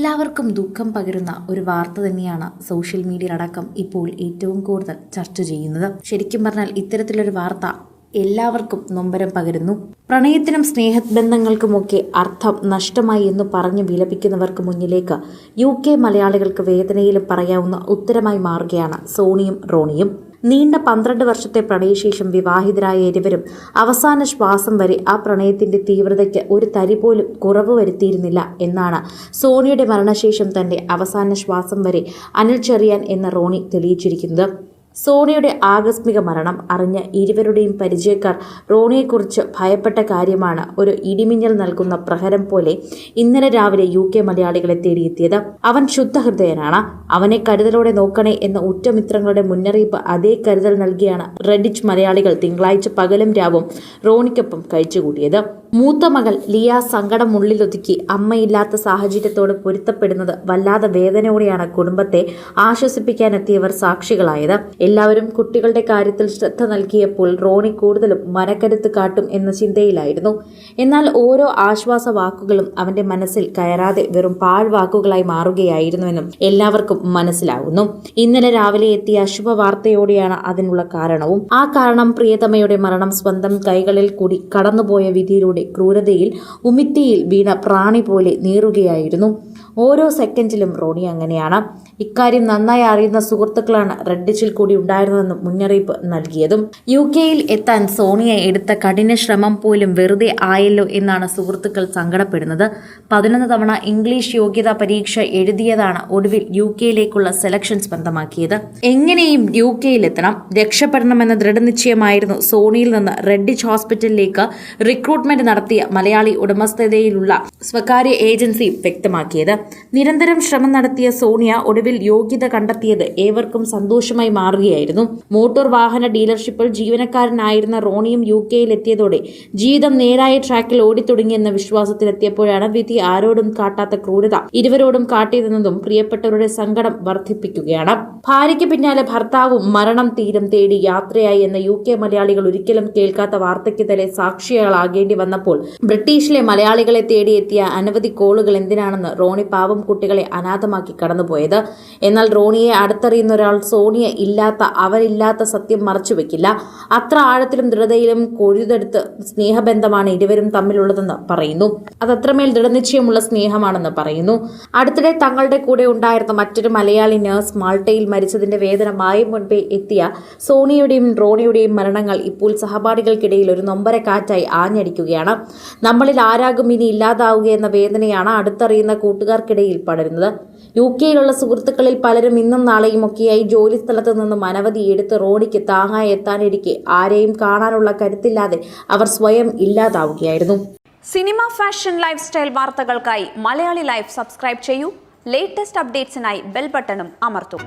എല്ലാവർക്കും ദുഃഖം പകരുന്ന ഒരു വാർത്ത തന്നെയാണ് സോഷ്യൽ മീഡിയ മീഡിയയിലടക്കം ഇപ്പോൾ ഏറ്റവും കൂടുതൽ ചർച്ച ചെയ്യുന്നത്. ശരിക്കും പറഞ്ഞാൽ ഇത്തരത്തിലൊരു വാർത്ത എല്ലാവർക്കും നൊമ്പരം പകരുന്നു. പ്രണയത്തിനും സ്നേഹബന്ധങ്ങൾക്കുമൊക്കെ അർത്ഥം നഷ്ടമായി എന്ന് പറഞ്ഞ് വിലപിക്കുന്നവർക്ക് മുന്നിലേക്ക് യു കെ മലയാളികൾക്ക് വേദനയിലും പറയാവുന്ന ഉത്തരമായി മാറുകയാണ് സോണിയും റോണിയും. നീണ്ട പന്ത്രണ്ട് വർഷത്തെ പ്രണയശേഷം വിവാഹിതരായ ഇരുവരും അവസാന ശ്വാസം വരെ ആ പ്രണയത്തിന്റെ തീവ്രതയ്ക്ക് ഒരു തരി പോലും കുറവ് വരുത്തിയിരുന്നില്ല എന്നാണ് സോണിയുടെ മരണശേഷം തന്റെ അവസാന ശ്വാസം വരെ അനിൽ ചെറിയാൻ എന്ന റോണി തെളിയിച്ചിരിക്കുന്നത്. സോണിയുടെ ആകസ്മിക മരണം അറിഞ്ഞ ഇരുവരുടെയും പരിചയക്കാർ റോണിയെക്കുറിച്ച് ഭയപ്പെട്ട കാര്യമാണ് ഒരു ഇടിമിന്നൽ നൽകുന്ന പ്രഹരം പോലെ ഇന്നലെ രാവിലെ യു കെ മലയാളികളെ തേടിയെത്തിയത്. അവൻ ശുദ്ധഹൃദയനാണ്. അവനെ കരുതലോടെ നോക്കണേ എന്ന ഉറ്റമിത്രങ്ങളുടെ മുന്നറിയിപ്പ് അതേ കരുതൽ നൽകിയാണ് റെഡിറ്റ് മലയാളികൾ തിങ്കളാഴ്ച പകലും രാവും റോണിക്കൊപ്പം കഴിച്ചുകൂട്ടിയത്. മൂത്ത മകൾ ലിയ സങ്കടം ഉള്ളിലൊതുക്കി അമ്മയില്ലാത്ത സാഹചര്യത്തോട് പൊരുത്തപ്പെടുന്നത് വല്ലാതെ വേദനയോടെയാണ് കുടുംബത്തെ ആശ്വസിപ്പിക്കാനെത്തിയവർ സാക്ഷികളായത്. എല്ലാവരും കുട്ടികളുടെ കാര്യത്തിൽ ശ്രദ്ധ നൽകിയപ്പോൾ റോണി കൂടുതലും മനക്കരുത്ത് കാട്ടും എന്ന ചിന്തയിലായിരുന്നു. എന്നാൽ ഓരോ ആശ്വാസ വാക്കുകളും അവന്റെ മനസ്സിൽ കയറാതെ വെറും പാഴ്വാക്കുകളായി മാറുകയായിരുന്നുവെന്നും എല്ലാവർക്കും മനസ്സിലാവുന്നു. ഇന്നലെ രാവിലെ എത്തിയ അശുഭവാർത്തയോടെയാണ് അതിനുള്ള കാരണവും. ആ കാരണം പ്രിയതമയുടെ മരണം സ്വന്തം കൈകളിൽ കൂടി കടന്നുപോയ വിധിയിലൂടെ ക്രൂരതയിൽ ഉമിത്തിയിൽ വീണ പ്രാണി പോലെ നീറുകയായിരുന്നു. ഓരോ സെക്കൻഡിലും റോണി അങ്ങനെയാണ്. ഇക്കാര്യം നന്നായി അറിയുന്ന സുഹൃത്തുക്കളാണ് റെഡിച്ചിൽ കൂടി ഉണ്ടായിരുന്നതെന്നും മുന്നറിയിപ്പ് നൽകിയതും. യു കെയിൽ എത്താൻ സോണിയ എടുത്ത കഠിന ശ്രമം പോലും വെറുതെ ആയല്ലോ എന്നാണ് സുഹൃത്തുക്കൾ സങ്കടപ്പെടുന്നത്. പതിനൊന്ന് തവണ ഇംഗ്ലീഷ് യോഗ്യതാ പരീക്ഷ എഴുതിയതാണ് ഒടുവിൽ യു കെയിലേക്കുള്ള സെലക്ഷൻ സ്വന്തമാക്കിയത് എങ്ങനെയും യു കെയിലെത്തണം രക്ഷപ്പെടണമെന്ന ദൃഢനിശ്ചയമായിരുന്നു സോണിയിൽ നിന്ന് റെഡിച്ച് ഹോസ്പിറ്റലിലേക്ക് റിക്രൂട്ട്മെന്റ് നടത്തിയ മലയാളി ഉടമസ്ഥതയിലുള്ള സ്വകാര്യ ഏജൻസി വ്യക്തമാക്കിയത്. നിരന്തരം ശ്രമം നടത്തിയ സോണിയ ഒടുവിൽ യോഗ്യത കണ്ടെത്തിയത് ഏവർക്കും സന്തോഷമായി മാറുകയായിരുന്നു. മോട്ടോർ വാഹന ഡീലർഷിപ്പിൽ ജീവനക്കാരനായിരുന്ന റോണിയും യു കെയിൽ എത്തിയതോടെ ജീവിതം നേരായ ട്രാക്കിൽ ഓടിത്തുടങ്ങിയെന്ന വിശ്വാസത്തിലെത്തിയപ്പോഴാണ് വിധി ആരോടും കാട്ടാത്ത ക്രൂരത ഇരുവരോടും കാട്ടിയതെന്നതും പ്രിയപ്പെട്ടവരുടെ സങ്കടം വർദ്ധിപ്പിക്കുകയാണ്. ഭാര്യയ്ക്ക് പിന്നാലെ ഭർത്താവും മരണം തീരം തേടി യാത്രയായി എന്ന യു കെ മലയാളികൾ ഒരിക്കലും കേൾക്കാത്ത വാർത്തയ്ക്ക് തന്നെ സാക്ഷികളാകേണ്ടി വന്നപ്പോൾ ബ്രിട്ടീഷിലെ മലയാളികളെ തേടിയെത്തിയ അനവധി കോളുകൾ എന്തിനാണെന്ന് റോണി പാവം കുട്ടികളെ അനാഥമാക്കി കടന്നുപോയത്. എന്നാൽ റോണിയെ അടുത്തറിയുന്ന ഒരാൾ സോണിയ ഇല്ലാത്ത അവരില്ലാത്ത സത്യം മറച്ചുവെക്കില്ല അത്ര ആഴത്തിലും ദൃഢതയിലും കൊഴുതെടുത്ത് സ്നേഹബന്ധമാണ് ഇരുവരും തമ്മിലുള്ളതെന്ന് പറയുന്നു. അത് അത്രമേൽ ദൃഢനിശ്ചയമുള്ള സ്നേഹമാണെന്ന് പറയുന്നു. അടുത്തിടെ തങ്ങളുടെ കൂടെ ഉണ്ടായിരുന്ന മറ്റൊരു മലയാളി നഴ്സ് മാൾട്ടയിൽ മരിച്ചതിന്റെ വേദന മായും മുൻപേ എത്തിയ സോണിയുടെയും റോണിയുടെയും മരണങ്ങൾ ഇപ്പോൾ സഹപാഠികൾക്കിടയിൽ ഒരു നൊമ്പര കാറ്റായി ആഞ്ഞടിക്കുകയാണ്. നമ്മളിൽ ആരാകും ഇനി ഇല്ലാതാവുക എന്ന വേദനയാണ് അടുത്തറിയുന്ന കൂട്ടുകാർക്കിടയിൽ പടരുന്നത്. യു കെയിലുള്ള സുഹൃത്തുക്കളിൽ പലരും ഇന്നും നാളെയും ഒക്കെയായി ജോലി സ്ഥലത്ത് നിന്നും അനവധി എടുത്ത് റോഡിക്ക് താങ്ങായി എത്താനിരിക്കെ ആരെയും കാണാനുള്ള കരുത്തില്ലാതെ അവർ സ്വയം ഇല്ലാതാവുകയായിരുന്നു. സിനിമ ഫാഷൻ ലൈഫ് സ്റ്റൈൽ വാർത്തകൾക്കായി മലയാളി ലൈഫ് സബ്സ്ക്രൈബ് ചെയ്യൂ. ലേറ്റസ്റ്റ് അപ്ഡേറ്റ്സിനായി ബെൽ ബട്ടണും അമർത്തും.